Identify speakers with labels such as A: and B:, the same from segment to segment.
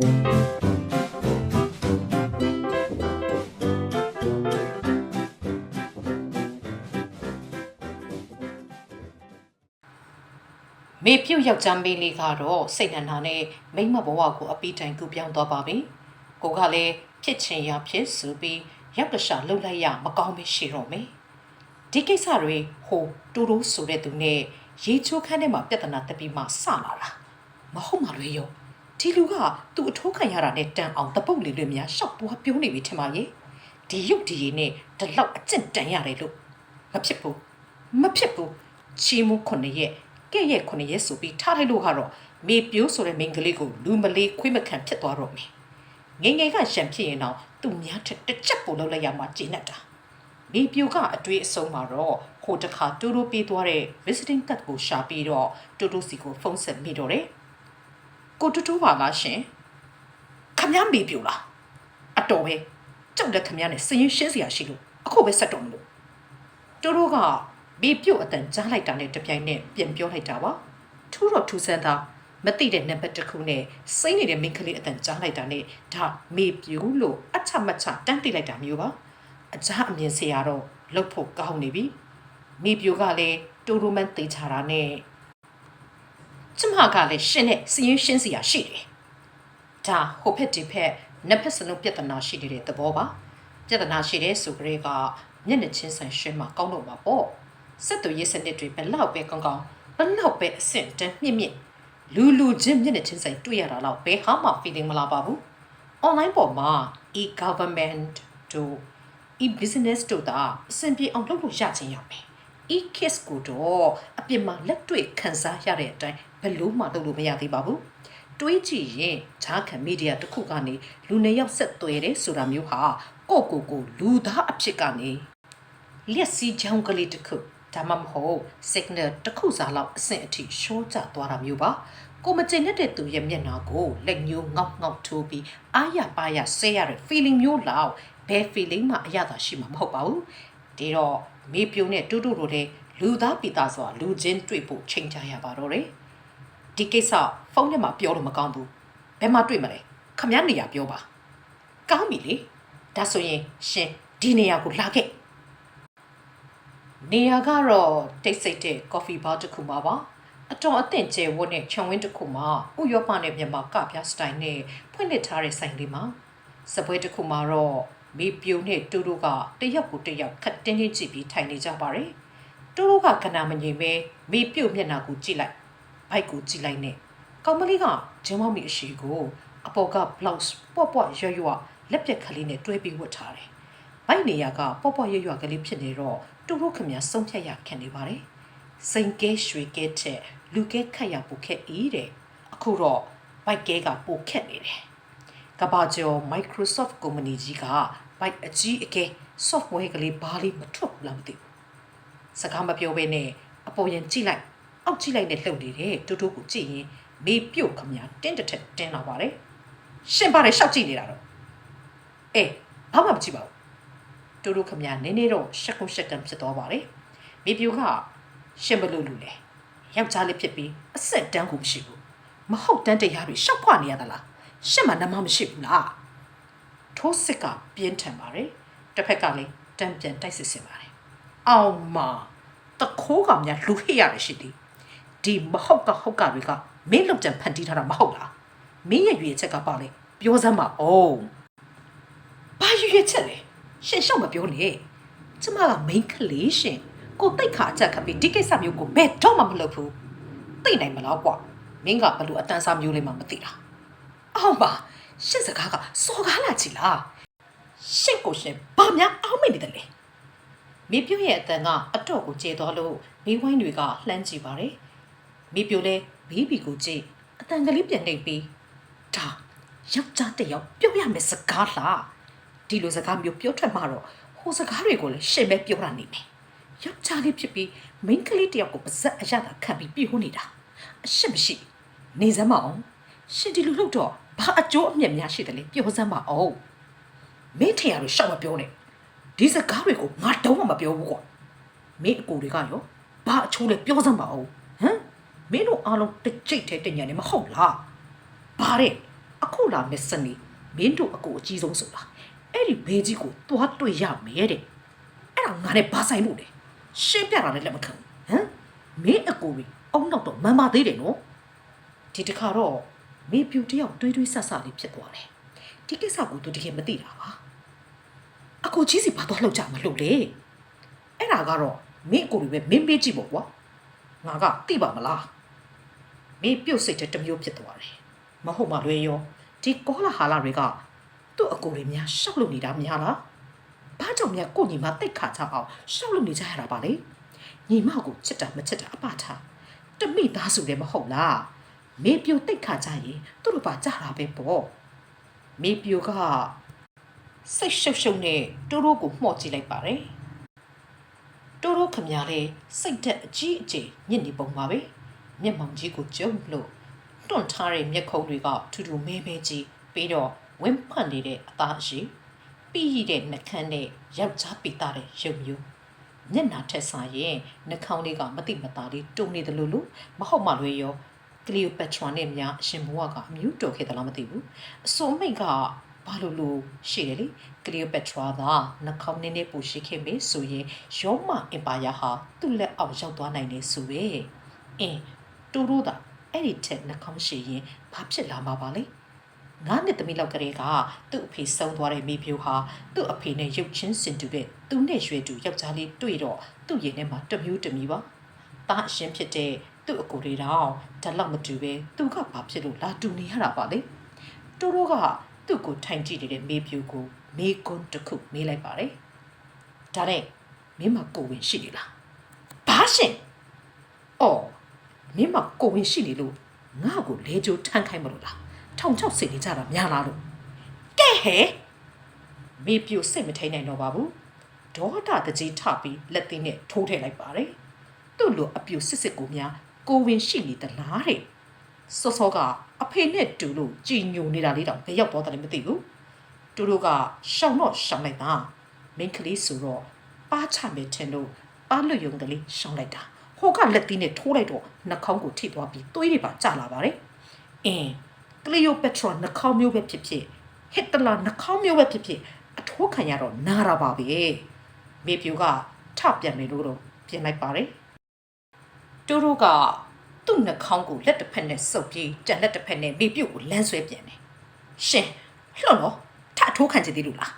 A: မေပြုတ်ယောက်ျားမင်းလေးကတော့စိတ်နှံနာနဲ့မိမဘဝကိုအပီးတိုင်ကူပြောင်းသွားပါပြီ။ကိုကလည်းဖြစ်ချင်ရဖြစ်ဆိုပြီးရောက်တရှာလှုပ်လိုက်ရမကောင်းမရှိတော့မေ။ဒီကိစ္စတွေဟိုတူတူဆိုတဲ့သူနဲ့ရေချိုးခန်းထဲမှာပြဿနာတက်ပြီးမှစလာတာ။မဟုတ်မှလွေရော ဒီလူကသူ့အထိုးခံရတာနဲ့တန်အောင်တပုတ်လေးတွေများရှောက်ပွားပြုံးနေပြီထင်ပါရဲ့။ဒီရုပ်ဒီရည်နဲ့ဒီလောက်အကျင့်တန်ရတယ်လို့မဖြစ်ဘူးမဖြစ်ဘူးချီမူခုနှစ်ရဲ့ကဲ့ရဲ့ခုနှစ်ရဲ့ဆိုပြီးထားလိုက်လို့ကတော့မေပြိုးဆိုတဲ့မိန်းကလေးကိုလူမလေးခွေးမခံဖြစ်သွားတော့မယ်ငယ်ငယ်ကရှံဖြစ်ရင်တော့သူများထက်တစ်ချက်ပိုလောက်လိုက်ရမှကျင်းနေတာမေပြိုးကအတွေ့အဆုံးမှာတော့ဟိုတခါတူတူပေးသွားတဲ့ visiting card ကိုရှာပြီးတော့တူတူစီကိုဖုန်းဆက်မိတော့တယ် ကိုတူတူပါလားရှင်ခမည်းမေပြိုးလားအတော်ပဲကြောက်တဲ့ခမည်းနဲ့စရင်ရှင်းစရာရှိလို့အခုပဲဆက်တော့မလို့တိုးတိုးကဘေပြုတ်အတန်ကြားလိုက်တာနဲ့တပြိုင်နက်ပြန်ပြောလိုက်တာပါထူးတော့ထူးဆန်းသားမသိတဲ့နံပါတ်တစ်ခုနဲ့စိမ့်နေတဲ့မိန်းကလေးအတန်ကြားလိုက်တာနဲ့ဒါမေပြူလို့အချမချတန်းတိလိုက်တာမျိုးပါအကြအမြင်စရာတော့လှုပ်ဖို့ကောင်းနေပြီမေပြူကလည်းတိုးတိုးမှန်းသိချတာနဲ့ ကျမကလည်းရှင်းနဲ့စည်ရင်ရှင်းစရာရှိတယ်ဒါဟိုဖက်ဒီဖက်နှစ်ဖက်စလုံးပြဿနာရှိနေတဲ့သဘောပါပြဿနာရှိတဲ့ဆိုကြတဲ့ကမျက်နှာချင်းဆိုင်ရှင်းမှာကောင်းတော့မှာပေါ့ဆက်သူရေးစနစ်တွေဘယ်လောက်ပဲကောင်းကောင်းဘယ်လောက်ပဲအဆင့်တန်းမြင့်မြင့်လူလူချင်းမျက်နှာချင်းဆိုင်တွေ့ရတာတော့ဘယ်ဟာမှ feeling မလာပါဘူး online ပေါ်မှာ e-government တို့ e-business တို့တာအဆင်ပြေအောင်လုပ်လို့ရခြင်းရောက်ပဲ e-kids ကိုတော့အပြင်မှာလက်တွေ့ခန်းစားရတဲ့အတိုင်း ဘယ်လို့မှလုပ်လို့မရသေးပါဘူးတွေးကြည့်ရင်ဂျားခံမီဒီယာတစ်ခုကနေလူနေရောက်ဆက်သွဲတယ်ဆိုတာမျိုးဟာကိုယ့်ကိုယ်ကိုလူသားအဖြစ်ကနေလျက်စီးချောင်းကလေးတစ်ခုဒါမှမဟုတ် signal တစ်ခုစားလောက်အဆင့်အထိရှော့ကျသွားတာမျိုးပါကိုမကျင်တဲ့သူရဲ့မျက်နှာကိုလက်ညှိုးငေါက်ငေါက်ထိုးပြီးအားရပါရဆဲရတဲ့ feeling မျိုးလောက်ဘယ် feeling မှအရသာရှိမှာမဟုတ်ပါဘူးဒီတော့မေပြိုနဲ့တူတူတို့လည်းလူသားပိသားစွာလူချင်းတွေ့ဖို့ချိန်ကြရပါတော့တယ် ဒီကိစ္စဖုန်းထဲမှာပြောလို့မကောင်းဘူးဘယ်မှာတွေ့မလဲခမည်းနေရပြောပါကောင်းပြီလေဒါဆိုရင်ရှင်ဒီနေရာကိုလာခဲ့နေရာကတော့တိတ်ဆိတ်တဲ့ coffee bar တစ်ခုမှာပါအတော်အသင့်ကျဲဝတ်နဲ့ခြံဝင်းတစ်ခုမှာဥရောပနဲ့မြန်မာကပြစတိုင်နဲ့ဖွင့်လှစ်ထားတဲ့ဆိုင်လေးမှာစပွဲတစ်ခုမှာတော့မေပြိုနဲ့တူတူကတယောက်ကိုတယောက်ခတ်တင်းတင်းကြည့်ပြီးထိုင်နေကြပါတယ်တူတူကကနာမငြိမ်ပဲမေပြုတ်မျက်နှာကိုကြည့်လိုက် ဘိုက်ကိုကြည့်လိုက်နဲ့ကောင်မလေးကဂျင်းမောင်မီအရှိကိုအပေါ်က blouse ပေါ့ပေါ့ရွရွလက်ပြက်ကလေးနဲ့တွဲပြီးဝတ်ထားတယ်။ဘိုက်နေရကပေါ့ပေါ့ရွရွကလေးဖြစ်နေတော့တူတူခင်ဗျာဆုံးဖြတ်ရခံနေပါတယ်။စိန်ကဲရွှေကဲတဲ့လူကဲခတ်ရပုခက်ဤတဲ့အခုတော့ဘိုက်ကဲကပိုခက်နေတယ်။ကဘာကျော် Microsoft ကုမ္ပဏီကြီးကဘိုက်အကြီးအကဲ software ကလေးဘာလေးမထွက်ဘူးလားမသိဘူး။စကားမပြောဘဲနဲ့အပေါ်ရင်ကြည့်လိုက် အောက်ကြည့်လိုက်နဲ့လှုပ်နေတယ်တူတူကိုကြည့်ရင်မေပြုတ်ခမတင်းတစ်ထက်တင်းလာပါတယ်ရှင်ပါတယ်ရှောက်ကြည့်နေတာတော့အေးဘာမှမကြည့်ပါဘူးတူတူခမနည်းနည်းတော့ရှက်ကုန်ရှက်ကန်ဖြစ်သွားပါတယ်မေပြူကရှင်ဘလို့လူလဲယောက်ျားလေးဖြစ်ပြီးအဆက်တန်းကိုမရှိဘူးမဟုတ်တန်းတရားတွေရှောက်ဖွာနေရသလားရှက်မှနမမရှိဘူးလားထိုးစစ်ကပြင်းထန်ပါတယ်တစ်ဖက်ကလည်းတန်းပြန်တိုက်စစ်စင်ပါတယ်အောင်မတခိုးကများလူဟိရတယ်ရှိသည် ဒီမဟုတ်ကဟုတ်ကတွေကမင်းလောက်ကြံဖန်တီးထားတာမဟုတ်လားမင်းရဲ့ရွေချက်ကပါလေပြောစမ်းပါအောင်ဘာရွေချက်လဲရှင်ရှောက်မပြောနဲ့ကျမကမိန်းကလေးရှင်ကိုတိတ်ခါအချက်ခပ်ပြီးဒီကိစ္စမျိုးကိုဘယ်တော့မှမလုပ်ဘူးသိနိုင်မလားကွာမင်းကဘလို့အတန်းစားမျိုးလေးမှမသိတာအောင်ပါရှင့်စကားကစော်ကားလာချီလားရှင့်ကိုရှင်ဘာများအောင်းမိနေတယ်လဲမိပြုတ်ရဲ့အတန်ကအတော့ကိုကျေသွားလို့မိဝိုင်းတွေကလှမ်းကြည့်ပါတယ် မိပြိုလဲဘေးဘီကိုကြည့်အတန်ကလေးပြန်နေပြီးဒါယောက်ျားတစ်ယောက်ပြောရမယ်စကားလားဒီလိုစကားမျိုးပြောထွက်မှာတော့ဟိုစကားတွေကိုလည်းရှင်ပဲပြောတာနေမယ်ယောက်ျားလေးဖြစ်ပြီးမိန်းကလေးတစ်ယောက်ကိုပါဇက်အရသာခံပြီးပြောနေတာအရှက်မရှိနေစမ်းမအောင်ရှင်ဒီလိုလုပ်တော့ဘာအကျိုးအမြတ်များရှိတယ်လဲပြောစမ်းမအောင်မင်းထင်ရလို့ရှောက်မပြောနဲ့ဒီစကားတွေကိုငါတော့မှမပြောဘူးကွာမင်းအကူတွေကရောဘာအချိုးလဲပြောစမ်းပါအောင်ဟမ် မင်းတို့အားလုံးတစ်ကြိတ်ထဲတညံနေမဟုတ်လားဘာတဲ့
B: အခုလာမစနီမင်းတို့အကိုအကြီးဆုံးဆိုတာအဲ့ဒီဘေးကြီးကိုသွားတွေ့ရမယ်တဲ့အဲ့ဒါငါနဲ့ဘာဆိုင်မှုလဲရှင်းပြတာလည်းလက်မခံဘူးဟမ်မင်းအကိုကြီးအုံနောက်တော့မန်ပါသေးတယ်နော်ဒီတစ်ခါတော့မေပြူတယောက်တွေးတွေးဆဆလေးဖြစ်သွားတယ်ဒီကိစ္စကိုသူတကယ်မသိတာပါအကိုကြီးစီဘာတော့လှုပ်ကြမလို့လေအဲ့ဒါကတော့မင်းအကိုကြီးပဲမင်းမေးကြည့်ပေါ့ကွာငါကသိပါမလား မင်းပြုတ်စိတ်တဲ့တစ်မျိုးဖြစ်သွားတယ်မဟုတ်မှလွယ်ရောဒီကောလာဟာလာတွေကသူ့အကိုတွေများရှောက်လို့နေတာများလားဘာကြောင့်များကိုညီမတိတ်ခါချအောင်ရှောက်လို့နေကြရတာပါလေညီမကိုချစ်တာမချစ်တာအပထားတမိသားစုလည်းမဟုတ်လားမေပြိုတိတ်ခါကြရင်သူတို့ပါကြတာပဲပေါ့မေပြိုကစိတ်ရှုပ်ရှုပ်နဲ့တိုးတိုးကိုမှော့ကြည့်လိုက်ပါတယ်တိုးတိုးခမညာလေးစိတ်သက်အကြီးအကျယ်ညစ်နေပုံပါပဲ မျက်မှောင်ကြီးကိုကျုံလို့တွန့်ထားတဲ့မျက်ခုံးတွေကထူထူမဲမဲကြီးပြီးတော့ဝင်းဖတ်နေတဲ့အသားအရှိပြီးတဲ့နှကန်းနဲ့ယောက်ျားပိတာတဲ့ရုပ်မျိုးမျက်နှာထက်ဆိုင်ရင်နှာခေါင်းလေးကမတိမတာလေးတုံနေတယ်လို့လို့မဟုတ်မှလွေရောကလီယိုပက်ထရာနဲ့များအရှင်ဘဝကအမျိုးတော်ခဲ့တယ်လားမသိဘူးအစုံမိတ်ကဘာလို့လို့ရှိတယ်လေကလီယိုပက်ထရာကနှာခေါင်းနည်းနည်းပူရှိခဲ့ပြီဆိုရင်ရောမအင်ပါယာဟာသူ့လက်အောက်ရောက်သွားနိုင်တယ်ဆိုပဲအင်း တူတူတာအဲ့ဒီချက်နှာခေါင်းရှိရင်ဘာဖြစ်လာမှာပါလဲငါးနှစ်သမီးလောက်ကလေးကသူ့အဖေဆုံးသွားတဲ့မိပြိုဟာသူ့အဖေနဲ့ရုပ်ချင်းစင်တူတဲ့သူနဲ့ရွယ်တူယောက်ျားလေးတွေ့တော့သူ့ရင်ထဲမှာတမျိုးတမီပါတာအရှင်ဖြစ်တဲ့သူ့အကိုတွေတော့ဓာတ်လောက်မတူပဲသူကဘာဖြစ်လို့လာတူနေရတာပါလေတူတူကသူ့ကိုထိုင်ကြည့်နေတဲ့မိပြိုကိုမေကွန်းတစ်ခုမေးလိုက်ပါတယ်ဒါနဲ့မင်းမကိုဝင်ရှိနေလားဘာရှင်အော် မင်းမကိုဝင်ရှိနေလို့ငါ့ကိုလဲကြိုးထမ်းခိုင်းမလို့လားထောင်ချောက်စိတ်နေကြတာများလားလို့ကဲဟဲမေပြိုစိတ်မထိန်နိုင်တော့ပါဘူးဒေါတာတကြီးထပြီးလက်သေးနဲ့ထိုးထည့်လိုက်ပါတယ်သူ့လိုအပြိုစစ်စစ်ကိုများကိုဝင်ရှိနေသလားတဲ့စောစောကအဖေနဲ့တူလို့ကြည်ညိုနေတာလေးတောင်ဘယ်ရောက်သွားတယ်လဲမသိဘူးတူတို့ကရှောင်းတော့ရှောင်းလိုက်တာမင်းကလေးဆိုတော့ပါချမယ်ထင်လို့ပါလွတ်ယုံကလေးရှောင်းလိုက်တာ ဟိုကလက်သေးနဲ့ထိုးလိုက်တော့နှာခေါင်းကိုထိသွားပြီးသွေးတွေပါကျလာပါတယ်အင်းကလီယိုပက်ထရာနှာခေါင်းမျိုးပဲဖြစ်ဖြစ်ဟစ်တလာနှာခေါင်းမျိုးပဲဖြစ်ဖြစ်အထိုးခံရတော့နာတာပါပဲမေပြူကထပြန်နေလို့တော့ပြင်လိုက်ပါတယ်တူတူကသူ့နှာခေါင်းကိုလက်တစ်ဖက်နဲ့စုပ်ပြီးကြံလက်တစ်ဖက်နဲ့မေပြူကိုလမ်းဆွဲပြန်တယ်ရှင်လှော့နော်ထအထိုးခံချင်သေးလို့လား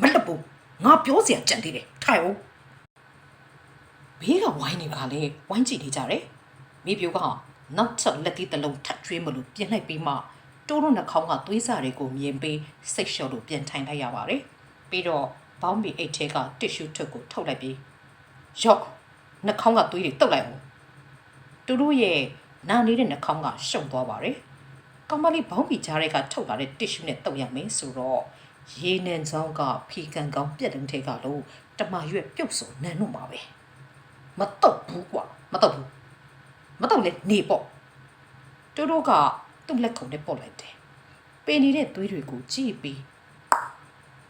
B: မလှဘူးငါပြောစရာကြံသေးတယ်ထိုင်အောင် ဘေးကဝိုင်းနေတာလေဝိုင်းကြည့်နေကြတယ်မေပြူကနောက်ထပ်လက်သေးတစ်လုံးထပ်ကျွေးမလို့ပြင်လိုက်ပြီးမှတိုးတို့နှာခေါင်းကသွေးစာတွေကိုမြင်ပြီးစိတ်လျှော့လို့ပြန်ထိုင်လိုက်ရပါတယ်ပြီးတော့ဘောင်းမီအိတ်ထဲကတစ်ရှူထုပ်ကိုထုတ်လိုက်ပြီးရော့နှာခေါင်းကသွေးတွေတုတ်လိုက်အောင်တူတူရဲ့နာနေတဲ့နှာခေါင်းကရှုံသွားပါတယ်ကောင်မလေးဘောင်းမီကြားတွေကထုတ်လာတဲ့တစ်ရှူနဲ့တုတ်ရမယ်ဆိုတော့ရေနံချောင်းကဖီကန်ကောင်းပြက်လုံးထဲကလို့တမရွက်ပြုတ်စုံနန်းတော့ပါပဲ မတော့ဘူးကွာမတော့ဘူးမတော့လေနေပေါ့တူတူကသူ့လက်ခုံနဲ့ပုတ်လိုက်တယ်ပင်နေတဲ့သွေးတွေကိုကြည့်ပြီး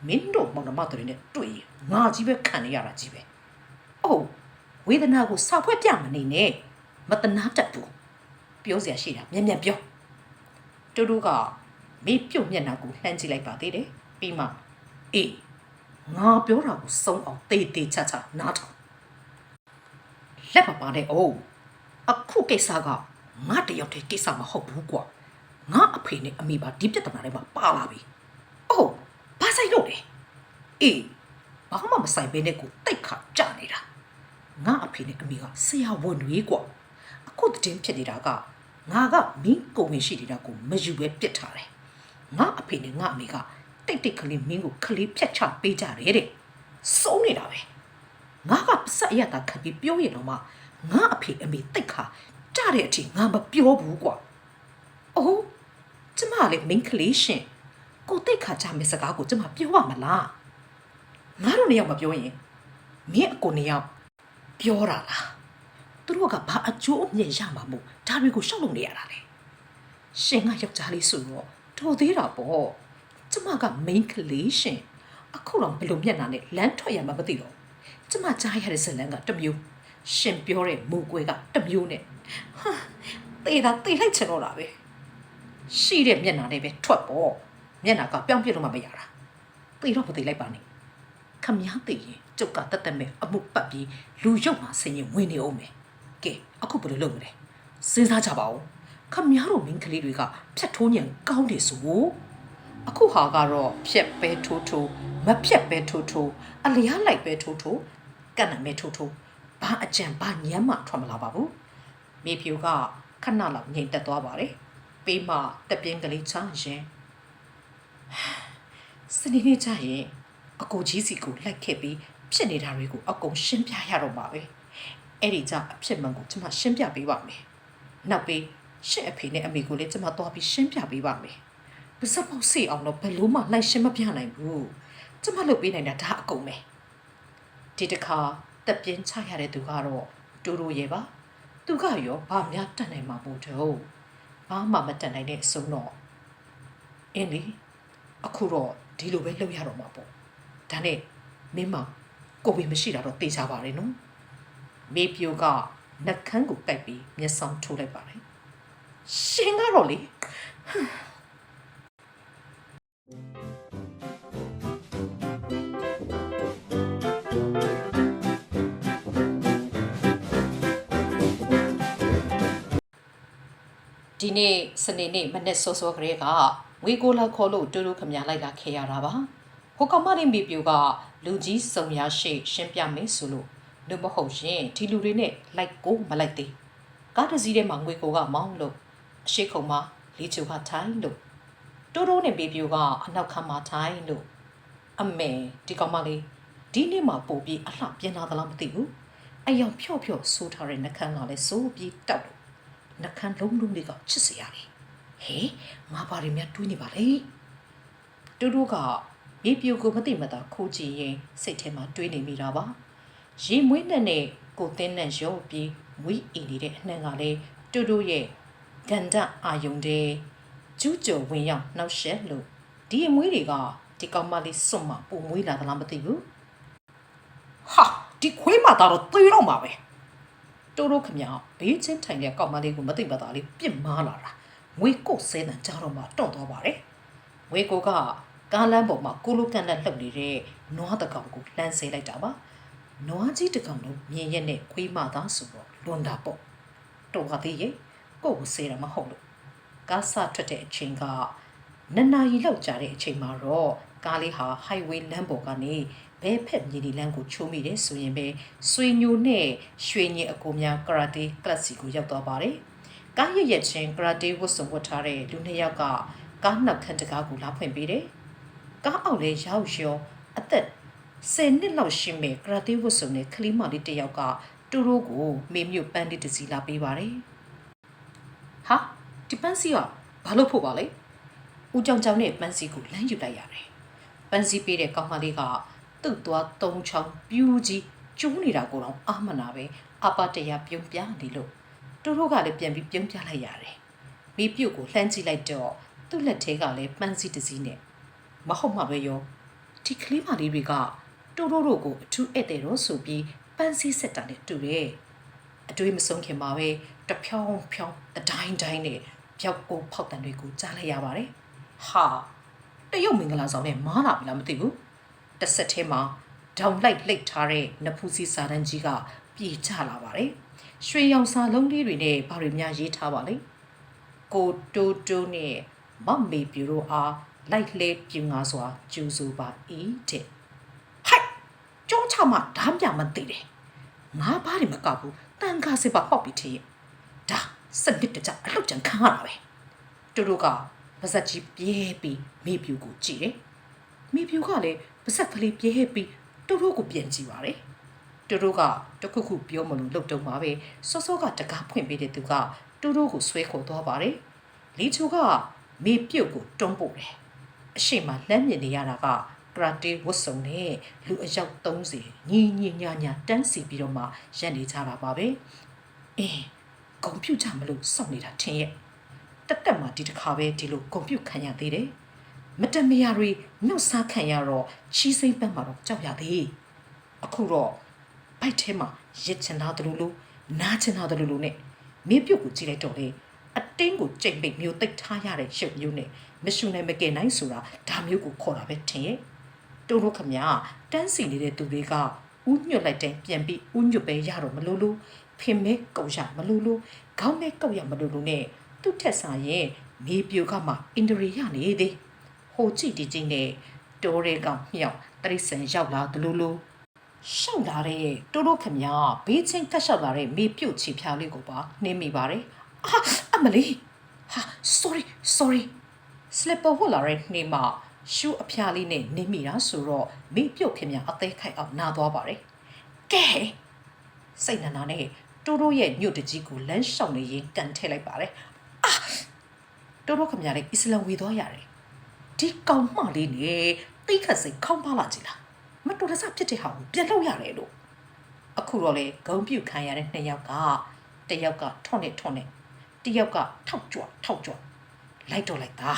B: မင်းတို့မောင်နှမတွေနဲ့တွေ့ရင်ငါကြီးပဲခံရရတာကြီးပဲ။အိုးဝေဒနာကိုစာဖွဲ့ပြမနေနဲ့မတနာတတ်ဘူး။ပြောစရာရှိတာမြန်မြန်ပြော။တူတူကမေးပြုတ်မျက်နှာကိုလှမ်းကြည့်လိုက်ပါသေးတယ်။ပြီးမှအေးငါပြောတာကိုစုံအောင်တေးတေးချာချာနားထောင်။ လက်ပါပါနဲ့အိုးအခုကိစ္စကငါတယောက်တည်းကိစ္စမဟုတ်ဘူးကွာ။ငါအဖေနဲ့အမေပါဒီပြဿနာတွေမှာပါလာပြီ။အိုးဘာဆိုင်လို့လဲအေးဘာမှမဆိုင်ဘဲနဲ့ကိုတိတ်ခါကြနေတာငါအဖေနဲ့အမေကဆရာဝန်တွေကွာအခုတည်င်းဖြစ်နေတာကငါကမင်းကိုဝင်ရှိနေတာကိုမယူပဲပြစ်ထားတယ်ငါအဖေနဲ့ငါအမေကတိတ်တိတ်ကလေးမင်းကိုခလေးဖြတ်ချပေးကြတယ်တဲ့စုံးနေတာပဲ ငါကပစက်ရတာခံပြီးပြောရင်တော့မှငါအဖေအမေတိတ်ခါကြတဲ့အချိန်ငါမပြောဘူးကွာအိုးကျမလည်းမင်းကလေးရှင်ကိုတိတ်ခါကြမယ့်စကားကိုကျမပြောရမလားငါတို့နှစ်ယောက်မပြောရင်မင်းအကိုနှစ်ယောက်ပြောတာလားသူတို့ကဘာအကျိုးအမြတ်ရမှာမို့ဒါတွေကိုရှောက်လို့နေရတာလေရှင်ကယောက်ျားလေးဆိုတော့တော်သေးတာပေါ့ကျမက main ကလေးရှင်အခုတော့ဘယ်လိုမျက်နှာနဲ့လမ်းထွက်ရမှာမသိတော့ ကျမကြားရတဲ့ဇလန်းကတစ်မျိုးရှင်ပြောတဲ့မူကွဲကတစ်မျိုးနဲ့ဟာတေးတာတေးလိုက်ချင်တော့တာပဲရှိတဲ့မျက်နှာနဲ့ပဲထွက်ပေါ့မျက်နှာကပြောင်းပြစ်လို့မှမရတာသိတော့မသိလိုက်ပါနဲ့ခမည်းသိရင်ကျုပ်ကတတ်တတ်မဲ့အမှုပတ်ပြီးလူရုပ်မှာဆင်ရင်ဝင်နေအောင်မယ်ကဲအခုဘယ်လိုလုပ်မလဲစဉ်းစားကြပါဦးခမည်းတို့မင်းကလေးတွေကဖြတ်ထိုးညံကောင်းတယ်ဆိုအခုဟာကတော့ဖြက်ပဲထိုးထိုးမဖြက်ပဲထိုးထိုးအလျားလိုက်ပဲထိုးထိုး ကန့်နမဲထိုးထိုးဘာအကြံဘာညမ်းမှထွက်မလာပါဘူးမိဖြူကခဏလောက်ငြိမ်သက်သွားပါတယ်ပေးမှတပြင်းကလေးချရင်စနေနေ့ကျရင်အကိုကြီးစီကိုလိုက်ခဲ့ပြီးဖြစ်နေတာတွေကိုအကုန်ရှင်းပြရတော့မှာပဲအဲ့ဒီကြအဖြစ်မှန်ကိုကျွန်မရှင်းပြပေးပါမယ်နောက်ပြီးရှင့်အဖေနဲ့အမေကိုလည်းကျွန်မသွားပြီးရှင်းပြပေးပါမယ်ပါစပေါက်စီအောင်တော့ဘယ်လို့မှလိုက်ရှင်းမပြနိုင်ဘူးကျမလုပ်ပေးနိုင်တာဒါအကုန်ပဲ ဒီတစ်ခါတက်ပြင်းချရတဲ့သူကတော့တူတူရဲ့ပါသူကရောဘာများတတ်နိုင်မှာမို့တော့ဘာမှမတတ်နိုင်တဲ့အဆုံးတော့အင်းလေအခုတော့ဒီလိုပဲလုပ်ရတော့မှာပေါ့ဒါနဲ့မင်းမကိုယ်ဝေမရှိတာတော့သိချပါရဲ့နော်မေပြိုကနှက်ခမ်းကိုကိုက်ပြီးမျက်စောင်းထိုးလိုက်ပါတယ်ရှင်ကတော့လေ ဒီနေ့စနေနေ့မနေ့စောစောကလေးကငွေကိုလာခေါ်လို့တူတူခမရလိုက်လာခဲ့ရတာပါဟိုကောင်မလေးမိပြူကလူကြီးစုံရရှိရှင်းပြမယ်ဆိုလို့လူမဟုတ်ရင်ဒီလူတွေနဲ့လိုက်ကိုမလိုက်သေးကားတစ်စီးထဲမှာငွေကိုကမောင်းလို့အရှိခုံမှာလေးချူကထိုင်လို့တူတူနဲ့မိပြူကအနောက်ခမ်းမှာထိုင်လို့အမေဒီကောင်မလေးဒီနေ့မှပို့ပြီးအလှပြင်လာသလားမသိဘူးအယောင်ဖြော့ဖြော့ဆိုးထားတဲ့နှကန်းကလည်းစိုးပြီးတောက်လို့ နှကန်းလုံးလုံးလေးကချစ်စရာလေဟေးငါဘာတွေများတွေးနေပါလဲတူတူကမြေပြူကိုမသိမသာခိုးကြည့်ရင်စိတ်ထဲမှာတွေးနေမိတာပါရေမွေးနဲ့နဲ့ကိုသင်းနဲ့ရောပြီးဝီအီနေတဲ့အနှံ့ကလည်းတူတူရဲ့ဂန္ဓအာယုံတဲ့ကျူးကျော်ဝင်ရောက်နှောက်ရှက်လို့ဒီအမွေးတွေကဒီကောင်မလေးစွန့်မပုံမွေးလာသလားမသိဘူးဟာဒီခွေးမသားတော့သေတော့မှာပဲ တိုးတိုးခမဘေးချင်းထိုင်တဲ့ကောက်မလေးကိုမသိမသာလေးပြစ်မားလာတာငွေကုတ်ဆဲတန်ကြားတော့မှတွန့်သွားပါတယ်ငွေကိုကကားလမ်းပေါ်မှာကိုလိုကန်နဲ့လှုပ်နေတဲ့နွားတကောင်ကိုလှမ်းဆဲလိုက်တာပါနွားကြီးတကောင်လုံးမြင်ရက်နဲ့ခွေးမသားဆိုတော့လွန်တာပေါ့တော်ပါသေးရဲ့ကို့ကိုဆဲတာမဟုတ်လို့ကားဆထွက်တဲ့အချိန်ကနစ်နာရီလောက်ကြာတဲ့အချိန်မှာတော့ကားလေးဟာ highway လမ်းပေါ်ကနေ ဘဲဖက်မြေဒီလမ်းကိုချိုးမိတယ်ဆိုရင်ပဲဆွေညိုနဲ့ရွှေညင်အကူများကရာတေကလပ်စီကိုရောက်သွားပါတယ်။ကားရရက်ချင်းကရာတေဝတ်စုံဝတ်ထားတဲ့လူနှစ်ယောက်ကကားနောက်ခန်းတကားကိုလာဖွင့်ပေးတယ်။ကားအောက်လဲရောက်ရောအသက်10နှစ်လောက်ရှိမဲ့ကရာတေဝတ်စုံနဲ့ကလေးမလေးတစ်ယောက်ကတူတူကိုမေမြို့ပန်းလေးတစ်စီလာပေးပါတယ်။ဟာဒီပန်းစီကဘာလို့ဖို့ပါလဲ။ဦးကြောင်ကြောင်နဲ့ပန်းစီကိုလမ်းယူလိုက်ရတယ်။ပန်းစီပေးတဲ့ကောင်မလေးက သူ့သွားသုံးချောင်းပြူးကြီးကျိုးနေတာကိုတော့အာမနာပဲအပတရပြုံးပြနေလို့တူတို့ကလည်းပြန်ပြီးပြုံးပြလိုက်ရတယ်မိပြုတ်ကိုလှမ်းကြည့်လိုက်တော့သူ့လက်ထဲကလည်းပန်းစီတစ်စီးနဲ့မဟုတ်မှပဲရောဒီကလေးမလေးတွေကတူတို့တို့ကိုအထူးဧည့်သည်တော့ဆိုပြီးပန်းစီဆက်တာနဲ့တူတယ်အတွေးမဆုံးခင်မှာပဲတဖြောင်းဖြောင်းတတိုင်းတိုင်းနဲ့ဖြောက်ကိုဖောက်တန်တွေကိုကြားလိုက်ရပါတယ်ဟာတရုတ်မင်္ဂလာဆောင်နဲ့မားလာပြီလားမသိဘူး တစ်ဆက်ထဲမှာဒေါင်လိုက်လိတ်ထားတဲ့နဖူးစီစာတန်းကြီးကပြေချလာပါတယ်။ရွှေရောင်စာလုံးလေးတွေနဲ့ဘာတွေများရေးထားပါလဲ။ကိုတိုးတိုးနဲ့မမေပြူတို့အားလိုက်လေပြူငါစွာကျူစုပါ၏တဲ့။ဟိုက်ကြောချမဓားမြမသိတယ်။ငါဘာတွေမကဘူးတန်ခါစစ်ပါပေါက်ပြီးထည့်ရဲ့။ဒါစနစ်တကျအလောက်ကြံခံရတာပဲ။တူတို့ကပါဇက်ကြီးပြေးပြီးမေပြူကိုကြည့်တယ်။မိဖြူကလည်း ပါဇက်ကလေးပြဲပြီးတူတူကိုပြန်ကြည့်ပါတယ်တူတူကတခုခုပြောမလို့လှုပ်တုံပါပဲစောစောကတကားဖွင့်ပေးတဲ့သူကတူတူကိုဆွဲခေါ်သွားပါတယ်လီချူကမေပြုတ်ကိုတွန်းပို့တယ်အရှိမလှမ်းမြင်နေရတာကကရာတေဝတ်စုံနဲ့လူအယောက်30ညီညီညာညာတန်းစီပြီးတော့မှရက်နေကြတာပါပဲအင်းကွန်ပျူတာမလို့စောင့်နေတာထင်ရဲ့တက်တက်မှဒီတစ်ခါပဲဒီလိုကွန်ပျူခံရသေးတယ် မတမယာတွေနှုတ်စားခံရတော့ချီးစိမ့်ပတ်မှာတော့ကြောက်ရသေးအခုတော့ဘိုက်ထဲမှာရစ်ချင်တာတလူလူနားချင်တာတလူလူနဲ့မင်းပြုတ်ကိုကြည့်လိုက်တော့လေအတင်းကိုကြိမ်ပိတ်မျိုးတိတ်ထားရတဲ့ရုပ်မျိုးနဲ့မရှူနိုင်မကယ်နိုင်ဆိုတာဒါမျိုးကိုခေါ်တာပဲထင်ရဲ့တိုးတို့ခမညာတန်းစီနေတဲ့သူတွေကဥညွတ်လိုက်တဲ့ပြန်ပြီးဥညွတ်ပဲရတော့မလို့လို့ဖင်မဲကုတ်ရမလို့လို့ခေါင်းမဲကုတ်ရမလို့လို့နဲ့သူ့ထက်စားရင်မေပြိုကမှအင်ဒရီရနေသေး ဟိုကြည့်ဒီကြည့်နဲ့တိုးရဲကောင်မြောက်တရိစံရောက်လာသလိုလိုရှောက်လာတဲ့တိုးတိုးခမညာဘေးချင်းကတ်လျှောက်လာတဲ့မေပြုတ်ချီဖြားလေးကိုပါနှင်းမိပါတယ်။အာအမလေးဟာ sorry sorry slipper ဝတ်လာတဲ့နှင်းမရှူးအဖျားလေးနဲ့နှင်းမိတာဆိုတော့မေပြုတ်ခမညာအသေးခိုက်အောင်နာသွားပါတယ်။ကဲစိတ်နနာနဲ့တိုးတိုးရဲ့ညွတ်တကြီးကိုလမ်းလျှောက်နေရင်ကန်ထည့်လိုက်ပါတယ်။အာတိုးတိုးခမညာလည်းအစ္စလမ်ဝေသွားရတယ်။ ဒီကောင်မလေးနဲ့တိတ်ခတ်စိတ်ခေါင်းပါလာကြည်လားမတော်တဆဖြစ်တဲ့ဟာကိုပြန်လုပ်ရတယ်လို့အခုတော့လေဂုံပြုတ်ခံရတဲ့နှစ်ယောက်ကတစ်ယောက်ကထွန်းနဲ့ထွန်းနဲ့တစ်ယောက်ကထောက်ကြွထောက်ကြွလိုက်တော့လိုက်တာ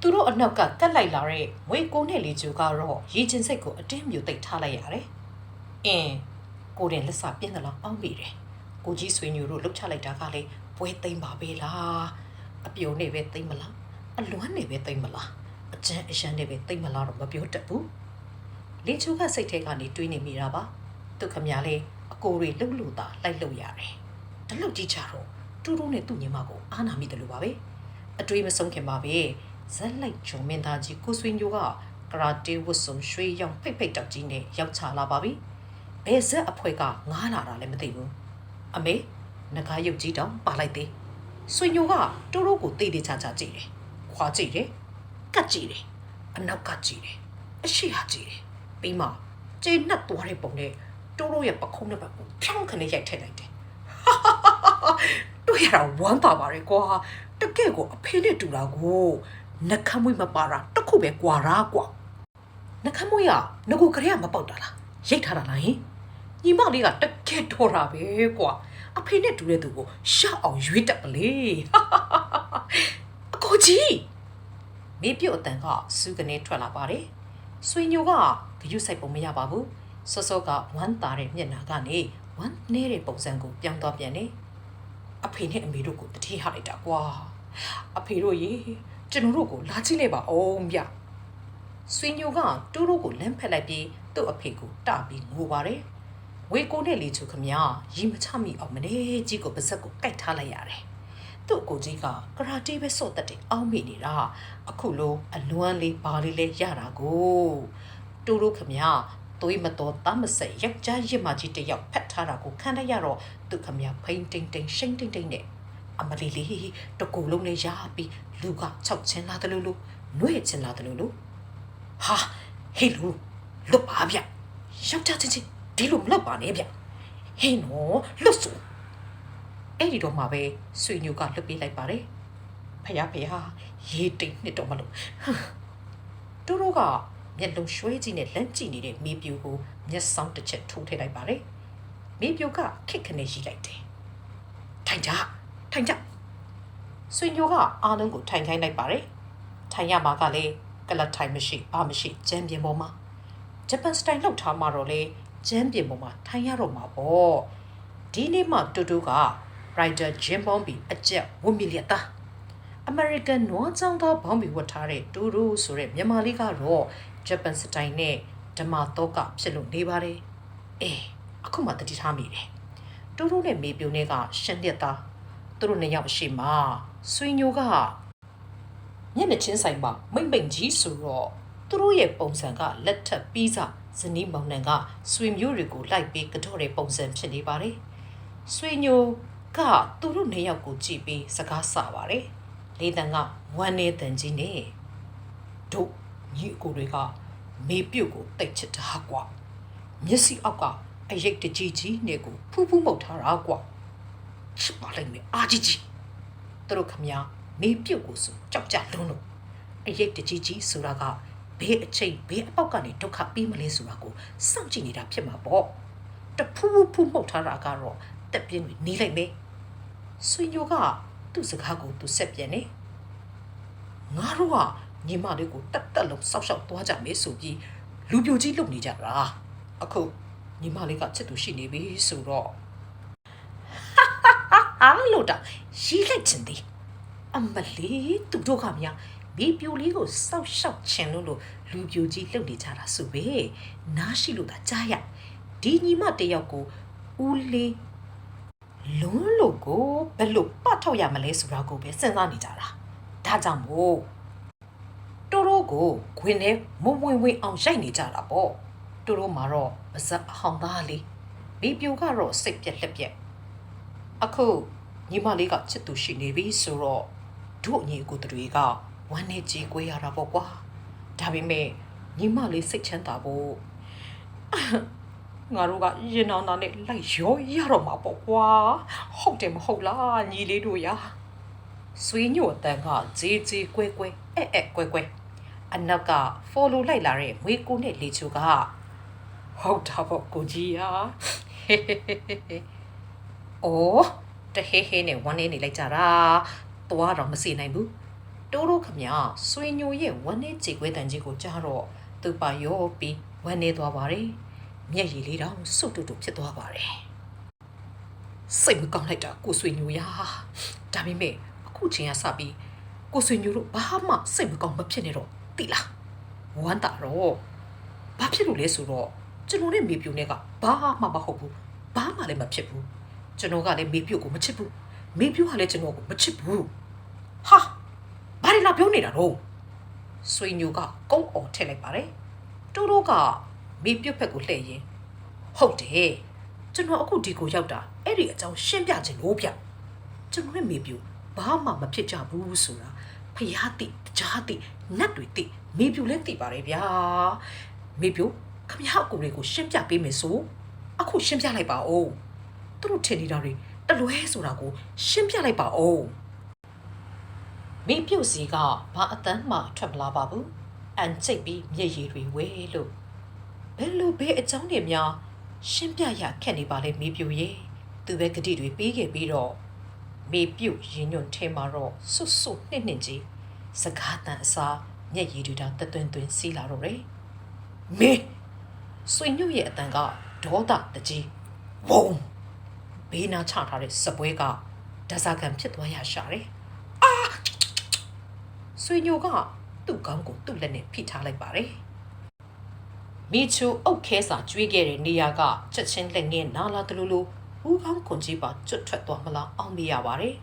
B: သူတို့အနောက်ကကတ်လိုက်လာတဲ့ငွေကိုနဲ့လေကျူကတော့ရေချင်စိတ်ကိုအတင်းမြူတိတ်ထားလိုက်ရတယ်အင်းကိုတင်လက်စာပြင်းတယ်လို့အောင်းမိတယ်ကိုကြီးဆွေညူတို့လှုပ်ချလိုက်တာကလေပွဲသိမ့်ပါပဲလားအပြုံနဲ့ပဲသိမ့်မလား အလွမ်းနဲ့ပဲသိမ့်မလားအကျန်းအရှမ်းနဲ့ပဲသိမ့်မလားတော့မပြောတတ်ဘူးလင်းချိုးကစိတ်ထဲကနေတွေးနေမိတာပါသူခမများလေးအကိုတွေလှုပ်လို့သာလိုက်လို့ရတယ်တလှုပ်ကြည့်ချတော့တူတူနဲ့သူ့ညီမကိုအားနာမိတယ်လို့ပါပဲအတွေးမဆုံးခင်ပါပဲဇက်လိုက်ဂျုံမင်းသားကြီးကိုဆွေညိုကကရာတေဝတ်စုံရွှေရောင်ဖိတ်ဖိတ်တောက်ကြီးနဲ့ရောက်ချလာပါပြီဘယ်ဇက်အဖွဲကငားလာတာလည်းမသိဘူးအမေငကားရုပ်ကြီးတောင်ပါလိုက်သေးဆွေညိုကတူတူကိုတေးတေးချာချာကြည့်တယ် ခွာကြည့်တယ်ကတ်ကြည့်တယ်အနောက်ကကြည့်တယ်အရှိဟာကြည့်တယ်ပြီးမှကျေနပ်သွားတဲ့ပုံနဲ့တိုးတိုးရဲ့ပခုံးတစ်ပတ်ကိုဖြောင်းခနဲ့ရိုက်ထည့်လိုက်တယ်တွေ့ရတာဝမ်းပါပါလေကွာတကယ့်ကိုအဖေနဲ့တူတာကိုနှခမ်းမွေးမပါတာတခုပဲကွာရာကွာနှခမ်းမွေးကငကိုကလေးကမပေါက်တာလားရိတ်ထားတာလားဟင်ညီမလေးကတကယ်တော်တာပဲကွာအဖေနဲ့တူတဲ့သူကိုရှောက်အောင်ရွေးတက်ပလေအကိုကြီး မိပြုတ်အတန်ကစူးကနေထွက်လာပါတယ်ဆွေညိုကဂယုစိုက်ပုံမရပါဘူးစောစောကဝမ်းသာတဲ့မျက်နှာကနေဝမ်းနေတဲ့ပုံစံကိုပြောင်းသွားပြန်နေအဖေနဲ့အမေတို့ကိုတတိဟလိုက်တာကွာအဖေတို့ရေကျွန်တော်တို့ကိုလာကြည့်လိုက်ပါအောင်ဗျဆွေညိုကတူးတို့ကိုလမ်းဖက်လိုက်ပြီးသူ့အဖေကိုတပြီးငိုပါတယ်ဝေကိုနဲ့လေချူခမညာရီမချမိအောင်မနေကြီးကိုပါဇက်ကိုကိုက်ထားလိုက်ရတယ် သူ့ကိုကြီးကကရာတေပဲစော့တက်တယ်အောင်းမိနေတာအခုလိုအလွမ်းလေးဘာလေးလဲရတာကိုတူတူခမညာသွေးမတော်တမ်းမဆက်ယောက်ျားရစ်မကြီးတစ်ယောက်ဖက်ထားတာကိုခံရရတော့သူခမညာဖိန်တိန်တိန်ရှိန်တိန်တိန်နဲ့အမလီလေးတကူလုံးလေးရပြီးလူက၆ချင်းလာတယ်လို့လို့နှွေချင်းလာတယ်လို့လို့ဟာဟေးလူလွတ်ပါဗျယောက်ျားချင်းချင်းဒီလိုမလုပ်ပါနဲ့ဗျဟေးနော်လွတ်စို့ အဲ့ဒီတော့မှပဲဆွေညိုကလွတ်ပေးလိုက်ပါတယ်ဖယားဖယားရေတိတ်နှစ်တော့မလို့တူတူကမျက်လုံးရွှဲကြည့်နဲ့လန့်ကြည့်နေတဲ့မေပြူကိုမျက်စောင်းတစ်ချက်ထိုးထည့်လိုက်ပါတယ်မေပြူကခစ်ခနဲ့ရီလိုက်တယ်ထိုင်ကြထိုင်ကြဆွေညိုကအားလုံးကိုထိုင်ခိုင်းလိုက်ပါတယ်ထိုင်ရမှာကလည်းကလတ်ထိုင်မရှိဘာမရှိကျမ်းပြင်ပေါ်မှာဂျပန်စတိုင်လောက်ထားမှာတော့လေကျမ်းပြင်ပေါ်မှာထိုင်ရတော့မှာပေါ့ဒီနေ့မှတူတူက Rider Jim Bombi အကျက်ဝတ်မိလျက်သား American နွားချောင်းသားဘောင်းဘီဝတ်ထားတဲ့တူတူဆိုတဲ့မြန်မာလေးကတော့ဂျပန်စတိုင်နဲ့ဓမ္မတော့ကဖြစ်လို့နေပါတယ်။အေးအခုမှတတိထားမိတယ်။တူတူနဲ့မေပြိုနဲ့ကရှင်းရက်သားသူတို့နှစ်ယောက်ရှိမှဆွေညိုကမျက်နှာချင်းဆိုင်မှာမိမ့်မိန်ကြီးဆိုတော့သူတို့ရဲ့ပုံစံကလက်ထပ်ပြီးစားဇနီးမောင်နှံကဆွေမျိုးတွေကိုလိုက်ပြီးကတော့တဲ့ပုံစံဖြစ်နေပါတယ်။ဆွေညို ကသူတို့နှစ်ယောက်ကိုကြည့်ပြီးစကားဆပါတယ်။လေးတန်ကဝမ်းနေတန်ကြီးနဲ့တို့ညီအကိုတွေကမေပြုတ်ကိုတိတ်ချစ်တာကွာမျက်စိအောက်ကအရိတ်တကြီးကြီးနဲ့ကိုဖူးဖူးမှုတ်ထားတာကွာချစ်ပါလိုက်မယ်အာကြီးကြီးသူတို့ခမညာမေပြုတ်ကိုဆိုကြောက်ကြလွန်းလို့အရိတ်တကြီးကြီးဆိုတာကဘေးအချိတ်ဘေးအပေါက်ကနေဒုက္ခပေးမလဲဆိုတာကိုစောင့်ကြည့်နေတာဖြစ်မှာပေါ့တဖူးဖူးမှုတ်ထားတာကတော့တက်ပြင်းနေနေလိုက်မယ် ဆွေညိုကသူ့စကားကိုသူဆက်ပြန်နေငါတို့ကညီမလေးကိုတက်တက်လုံးစောက်ရှောက်သွားကြမယ်ဆိုပြီးလူပြိုကြီးလုပ်နေကြတာအခုညီမလေးကချစ်သူရှိနေပြီဆိုတော့အားလို့တော့ရီးလိုက်ချင်သည်အမလေးသူတို့ကမြမိပြိုလေးကိုစောက်ရှောက်ချင်လို့လို့လူပြိုကြီးလှုပ်နေကြတာဆိုပဲနားရှိလို့သာကြားရဒီညီမတစ်ယောက်ကိုဦးလေး လွန်းလို့ကိုဘယ်လို့ပတ်ထောက်ရမလဲဆိုတာကိုပဲစဉ်းစားနေကြတာဒါကြောင့်မို့တိုးတိုးကိုခွင်းနဲ့မုံမွင်ဝင်းအောင်ရိုက်နေကြတာပေါ့တိုးတိုးမှာတော့ပါဇက်အဟောင်းသားလေးမိပြိုကတော့စိတ်ပြက်လက်ပြက်အခုညီမလေးကချစ်သူရှိနေပြီဆိုတော့တို့အညီကိုတို့တွေကဝမ်းနဲ့ကြေကွေးရတာပေါ့ကွာဒါပေမဲ့ညီမလေးစိတ်ချမ်းသာဖို့ ငါတို့ကရင်အောင်သားနဲ့လိုက်ရောရတော့မှာပေါ့ကွာဟုတ်တယ်မဟုတ်လားညီလေးတို့ရာဆွေးညို့တန်ကဂျေဂျေကွဲကွဲအဲအဲကွဲကွဲအနောက်က follow လိုက်လာတဲ့မွေးကိုနဲ့လေချိုကဟုတ်တာပေါ့ကိုကြီးရာဟေးဟေးဟေးဟေးအော်တဟေးဟေးနဲ့ဝမ်းနေနေလိုက်ကြတာသွားတော့မစီနိုင်ဘူးတိုးတို့ခမဆွေညိုရဲ့ဝမ်းနေကြေကွဲတန်ကြီးကိုကြားတော့သူပါရောပြီးဝမ်းနေသွားပါတယ် မျက်ရည်လေးတောင်စွတ်တူတူဖြစ်သွားပါတယ်စိတ်မကောင်းလိုက်တာကိုဆွေညိုရာဒါပေမဲ့အခုချိန်ကစပြီးကိုဆွေညိုတို့ဘာမှစိတ်မကောင်းမဖြစ်နေတော့တိလားဝမ်းတာတော့ဘာဖြစ်လို့လဲဆိုတော့ကျွန်တော်နဲ့မေပြူနဲ့ကဘာမှမဟုတ်ဘူးဘာမှလည်းမဖြစ်ဘူးကျွန်တော်ကလည်းမေပြူကိုမချစ်ဘူးမေပြူကလည်းကျွန်တော်ကိုမချစ်ဘူးဟာဘာလဲလာပြောနေတာတော့ဆွေညိုကကုန်းအောင်ထည့်လိုက်ပါတယ်တူတူက မေပြူဖက်ကိုလှည့်ရင်ဟုတ်တယ်ကျွန်တော်အခုဒီကိုရောက်တာအဲ့ဒီအကြောင်းရှင်းပြချင်လို့ဗျကျွန်တော်နဲ့မေပြူဘာမှမဖြစ်ကြဘူးဆိုတာဖျားတိကြားတိနတ်တွေတိမေပြူလည်းတိပါတယ်ဗျာမေပြူခမရအကူတွေကိုရှင်းပြပေးမယ်ဆိုအခုရှင်းပြလိုက်ပါဦးသူတို့ထင်နေတာတွေတလွဲဆိုတာကိုရှင်းပြလိုက်ပါဦးမေပြုတ်စီကဘာအတန်းမှထွက်မလာပါဘူးအန်ချိတ်ပြီးမျက်ရည်တွေဝဲလို့ ဘယ်လိုဘေးအကြောင်းတွေများရှင်းပြရခက်နေပါလဲမေပြုတ်ရေသူပဲဂတိတွေပေးခဲ့ပြီးတော့မေပြုတ်ရင်ညွန့်ထဲမှာတော့ဆွတ်ဆွတ်နှစ်နှစ်ကြီးစကားတန်အစားမျက်ရည်တွေတောင်တသွင်းသွင်းစီးလာတော့တယ်မေဆွေညွတ်ရဲ့အတန်ကဒေါသတကြီးဝုံဘေးနာချထားတဲ့စပွဲကဒဇာကန်ဖြစ်သွားရရှာတယ်အာဆွေညိုကသူ့ကောင်းကိုသူ့လက်နဲ့ဖိထားလိုက်ပါတယ် မီချူအုတ်ခဲစာကျွေးခဲ့တဲ့နေရာကချက်ချင်းလက်ငင်းနာလာတလူလူဦးကောင်းခွန်ကြီးပါကျွတ်ထွက်သွားမလားအောင်မရပါတယ်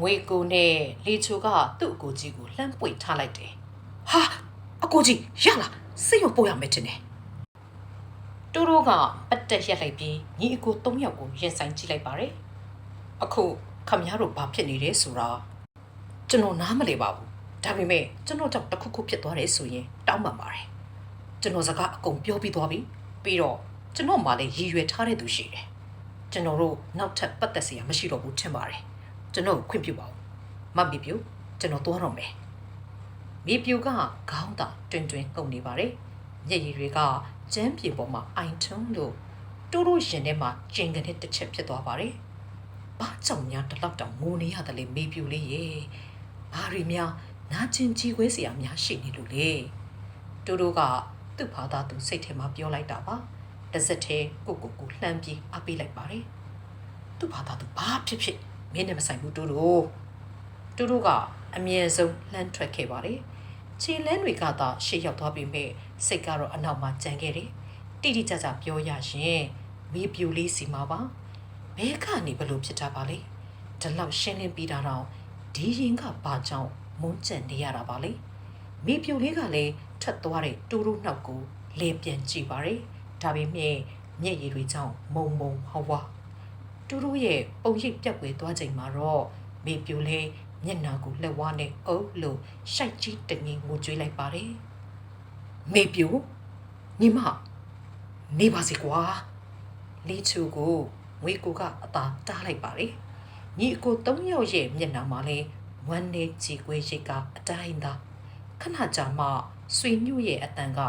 B: ငွေကိုနဲ့လေချိုကသူ့အကိုကြီးကိုလှမ်းပွေထားလိုက်တယ်ဟာအကိုကြီးရလာစိတ်ရပို့ရမယ်တင်တယ်တူတူကပတ်တက်ရက်လိုက်ပြီးညီအကို၃ယောက်ကိုရင်ဆိုင်ကြည့်လိုက်ပါတယ်အခုခမရတို့ဘာဖြစ်နေလဲဆိုတာကျွန်တော်နားမလည်ပါဘူးဒါပေမဲ့ကျွန်တော်ကြောင့်တစ်ခုခုဖြစ်သွားတယ်ဆိုရင်တောင်းပန်ပါတယ် ကျွန်တော်စကားအကုန်ပြောပြီးသွားပြီပြီးတော့ကျွန်တော်မှလည်းရည်ရွယ်ထားတဲ့သူရှိတယ်ကျွန်တော်တို့နောက်ထပ်ပတ်သက်စရာမရှိတော့ဘူးထင်ပါတယ်ကျွန်တော်ခွင့်ပြုပါဦးမမီပြူကျွန်တော်သွားတော့မယ်မိပြူကခေါင်းသာတွင်တွင်ကုန်နေပါတယ်မျက်ရည်တွေကကျန်းပြေပေါ်မှာအိုင်ထုံးလို့တိုးတိုးရင်ထဲမှာကျင်ကနေတစ်ချက်ဖြစ်သွားပါတယ်ဘာကြောင့်များတလောက်တောင်ငိုနေရတယ်လေမေပြူလေးရေဘာရီများနာကျင်ကြီးခွဲစရာများရှိနေလို့လေတိုးတိုးက သူ့ဘာသာသူစိတ်ထဲမှာပြောလိုက်တာပါတစ်စက်သေးကိုကိုကိုလှမ်းပြီးအပေးလိုက်ပါတယ်သူ့ဘာသာသူဘာဖြစ်ဖြစ်မင်းနဲ့မဆိုင်ဘူးတိုးတိုးတိုးတိုးကအမြဲဆုံးလှမ်းထွက်ခဲ့ပါတယ်ခြေလန်းတွေကသာရှေ့ရောက်သွားပြီမဲ့စိတ်ကတော့အနောက်မှာကြံခဲ့တယ်တိတိကျကျပြောရရင်မေးပြူလေးစီမှာပါဘဲကနေဘလို့ဖြစ်တာပါလေဒီလောက်ရှင်းလင်းပြီးတာတော့ဒီရင်ကဘာကြောင့်မုန်းကျက်နေရတာပါလေမေးပြူလေးကလည်း ထက်သွားတဲ့တူတူနှောက်ကိုလေပြန်ကြည့်ပါရယ်ဒါပေမဲ့မျက်ရည်တွေကြောင့်မုံမုံဟောဝါတူတူရဲ့ပုံရိပ်ပြက်ွယ်သွားချိန်မှာတော့မေပြူလေးမျက်နှာကိုလက်ဝါးနဲ့အုပ်လို့ရှိုက်ကြီးတငင်ငိုကြွေးလိုက်ပါတယ်မေပြူညီမနေပါစေကွာလေးချူကိုငွေကိုကအသာတားလိုက်ပါတယ်ညီအကို၃ယောက်ရဲ့မျက်နှာမှာလဲဝမ်းနဲ့ကြည်ကွေးရိတ်ကအတိုင်းသာခဏကြာမှ ဆွေညွရဲ့အတန်က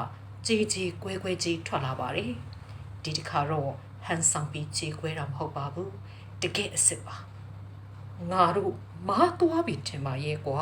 B: ကြေးကြေးကွဲကွဲကြီးထွက်လာပါတယ်ဒီတစ်ခါတော့ဟန်ဆောင်ပြီးကြေးကွဲတာမဟုတ်ပါဘူးတကယ်အစ်စ်ပါငါတို့မားသွားပြီထင်ပါရဲ့ကွာ